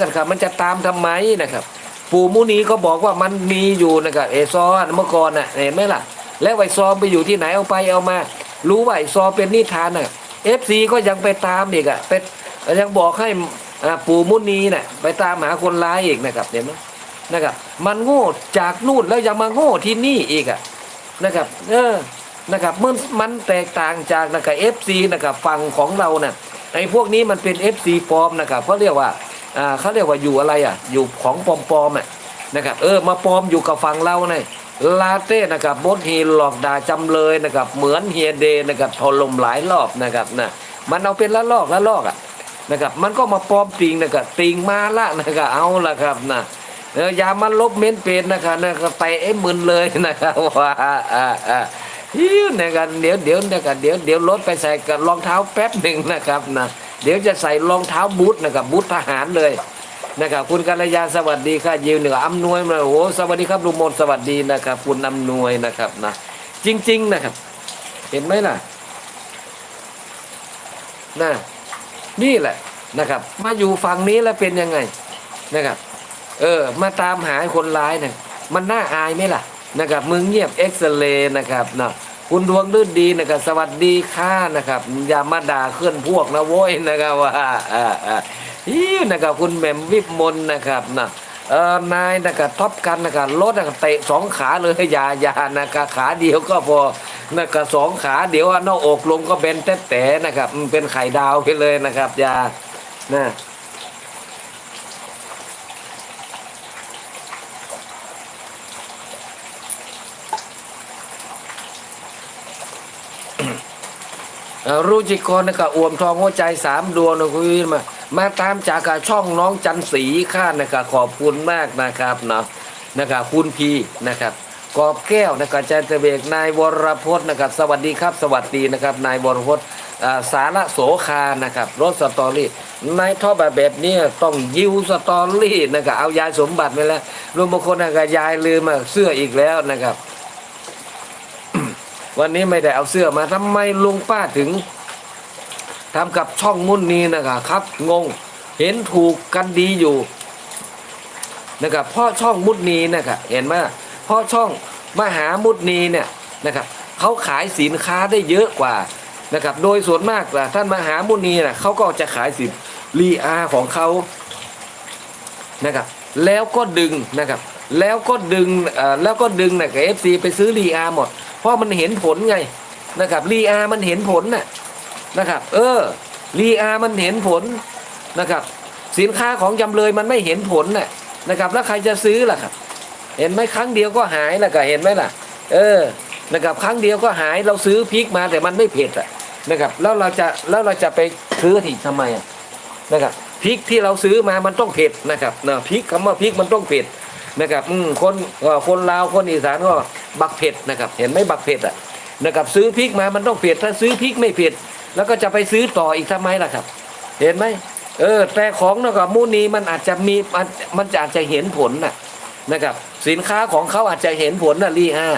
กันครับ มันจะตามทำไมนะครับ ปู่มุนีก็บอกว่ามันมีอยู่นะครับเอซอนเมื่อก่อนน่ะเห็นไหมล่ะ แล้วไอซอไปอยู่ที่ไหนเอาไปเอามา รู้ว่าไอซอเป็นนิทานน่ะเอฟซีก็ยังไปตามอีกอะเป็นยังบอกให้อ่าปู่มุนีน่ะไปตามหาคนร้ายอีกนะครับเห็นไหมนะครับ มันโง่จากนู่นแล้วยังมาโง่ที่นี่อีกอะนะครับ เออนะครับมันมันแตกต่างจากนะครับเอฟซีนะครับฝั่งของเราน่ะไอพวกนี้มันเป็นเอฟซีปลอมนะครับเขาเรียกว่า เขาเรียกว่าอยู่อะไรอะ อยู่ของปลอมๆอะนะครับเออมาปลอมอยู่กับฝั่งเราเนี่ยลาเต้นะครับบดฮีหลอกด่าจำเลยนะครับเหมือนเฮียเดนะครับทนลมหลายรอบนะครับนะมันเอาเป็นละลอกละลอกอะนะครับมันก็มาปลอมติงนะครับติงมาละนะครับเอาละครับนะเอออย่ามาลบเม้นเป็นนะครับนะครับไปไอ้มึนเลยนะครับว่าอ่าอ่าฮิวนะครับเดี๋ยวเดี๋ยวนะครับเดี๋ยวเดี๋ยวรถไปใส่กับรองเท้าแป๊บหนึ่งนะครับนะ เดี๋ยวจะใส่รองเท้าบูทนะครับบูททหารเลยนะครับคุณกัลยาสวัสดีค่ะยิวเหนืออำนวยมาโอ้สวัสดีครับลุงมนสวัสดีนะครับ คุณอำนวยนะครับนะจริง ๆนะครับ เห็นไหมล่ะนะนี่แหละนะครับ มาอยู่ฝั่งนี้แล้วเป็นยังไงนะครับ เออ มาตามหาคนร้ายเนี่ยมันน่าอายไหมล่ะนะครับมึงเงียบเอ็กซเรย์นะครับเนาะ คุณดวงลื่นดีนะครับสวัสดีค่ะนะครับอย่ามาด่าเคลื่อนพวกนะโว้ยนะครับว่าอ่าอ่าฮิวนะครับคุณแหม่มวิบมนนะครับนะเออนายนะครับท็อปกันนะครับรถนะครับเตะสองขาเลยอย่าอย่านะครับขาเดียวก็พอนะครับสองขาเดี๋ยวหน้าอกลงก็เป็นแต๊ะแต่นะครับเป็นไข่ดาวไปเลยนะครับอย่านะ รู้จิกรนะครับอวมทองหัวใจสามดวงนะคุณวิมามาตามจากกับช่องน้องจันสีข้านะครับขอบคุณมากนะครับเนาะนะครับคุณพีนะครับกอบแก้วนะครับจันทเบกนายวรพจน์นะครับ สวัสดีครับ สวัสดีนะครับ นายวรพจน์สาระโสคานะครับรถสตอรี่นายท่อแบบแบบนี้ต้องยิวสตอรี่นะครับเอายายสมบัติไปแล้วรวมบางคนนะครับยายลืมเสื้ออีกแล้วนะครับ วันนี้ไม่ได้เอาเสื้อมาทำไมลุงป้าถึงทำกับช่องมุ่นนี้นะครับครับ งงเห็นถูกกันดีอยู่นะครับเพ่อช่องมุดนีนะครับเห็นไหมเพ่อช่องมหามุดนีเนี่ยนะครับเขาขายสินค้าได้เยอะกว่านะครับโดยส่วนมากล่ะท่านมหามุนีนะเขาก็จะขายสินรีอาของเขานะครับแล้วก็ดึงนะครับแล้วก็ดึงแล้วก็ดึงนะกับเอฟซีไปซื้อรีอาหมด ราะมันเห็นผลไงนะครับรีอามันเห็นผลน่ะนะครับ เออรีอามันเห็นผลนะครับ สินค้าของจำเลยมันไม่เห็นผลน่ะนะครับ แล้วใครจะซื้อล่ะครับ เห็นไหมครั้งเดียวก็หายแล้วก็เห็นไหมล่ะ เออนะครับครั้งเดียวก็หายเราซื้อพริกมาแต่มันไม่เผ็ดอะนะครับ แล้วเราจะแล้วเราจะไปซื้อที่ทำไมอะนะครับพริกที่เราซื้อมามันต้องเผ็ดนะครับเนาะพริกคำว่าพริกมันต้องเผ็ดนะครับอืมคนคนลาวคนอีสานก็ บักเผ็ดนะครับ เห็นไหมบักเผ็ดอะนะครับซื้อพริกมามันต้องเผ็ดถ้าซื้อพริกไม่เผ็ดแล้วก็จะไปซื้อต่ออีกทำไมล่ะครับ เห็นไหมเออ แต่ของนะครับมูนีมันอาจจะมีมันมันจะอาจจะเห็นผลนะนะครับ สินค้าของเขาอาจจะเห็นผลนะรีอา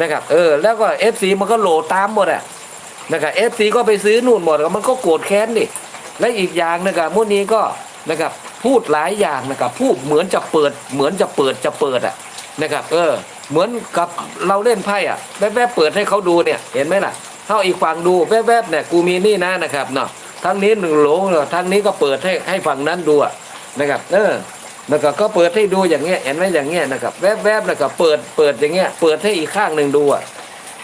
นะครับ เออ แล้วก็เอฟซีมันก็โหลดตามหมดอะนะครับเอฟซีก็ไปซื้อนู่นหมดมันก็โกรธแค้นดิและอีกอย่างนะครับมูนีก็นะครับพูดหลายอย่างนะครับพูดเหมือนจะเปิดเหมือนจะเปิดจะเปิดอะนะครับ เออ เหมือนกับเราเล่นไพ่อะแวบๆเปิดให้เขาดูเนี่ย เห็นไหมล่ะเข้าอีกฝั่งดูแวบๆเนี่ยกูมีนี่นะนะครับเนาะทั้งนี้หนึ่งโหลงเนาะทั้งนี้ก็เปิดให้ให้ฝั่งนั้นดูอะนะครับ เออนะครับก็เปิดให้ดูอย่างเงี้ยเห็นไหมอย่างเงี้ยนะครับ แวบๆนะครับเปิดเปิดอย่างเงี้ยเปิดให้อีกข้างหนึ่งดูอะ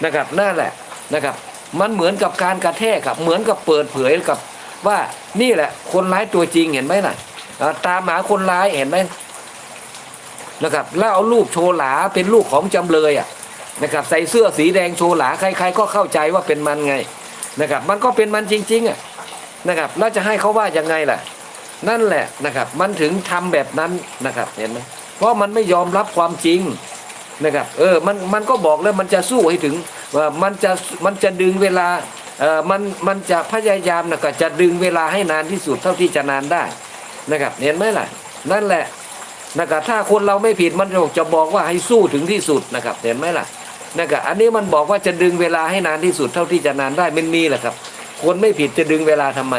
นะครับนั่นแหละนะครับ มันเหมือนกับการกระแทกครับเหมือนกับเปิดเผยกับว่านี่แหละคนร้ายตัวจริงเห็นไหมน่ะอ่าตามหาคนร้ายเห็นไหม นะครับ แล้วเอารูปโชว์หลาเป็นลูกของจำเลยอะนะครับใส่เสื้อสีแดงโชว์หลาใคร ๆ ก็เข้าใจว่าเป็นมันไงนะครับ มันก็เป็นมันจริงๆอะนะครับแล้วจะให้เขาว่ายังไงล่ะ นั่นแหละนะครับ มันถึงทำแบบนั้นนะครับเห็นไหมเพราะมันไม่ยอมรับความจริงนะครับ เออมันมันก็บอกแล้วมันจะสู้ให้ถึงว่ามันจะมันจะดึงเวลาเออมันมันจะพยายามนะครับจะดึงเวลาให้นานที่สุดเท่าที่จะนานได้นะครับเห็นไหมล่ะ นั่นแหละ นะครับถ้าคนเราไม่ผิดมันจะบอกว่าให้สู้ถึงที่สุดนะครับ เห็นไหมล่ะนะครับอันนี้มันบอกว่าจะดึงเวลาให้นานที่สุดเท่าที่จะนานได้มันมีแหละครับ คนไม่ผิดจะดึงเวลาทำไม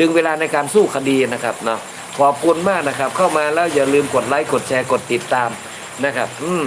ดึงเวลาในการสู้คดีนะครับเนาะขอบคุณมากนะครับ เข้ามาแล้วอย่าลืมกดไลค์กดแชร์กดติดตามนะครับ อืม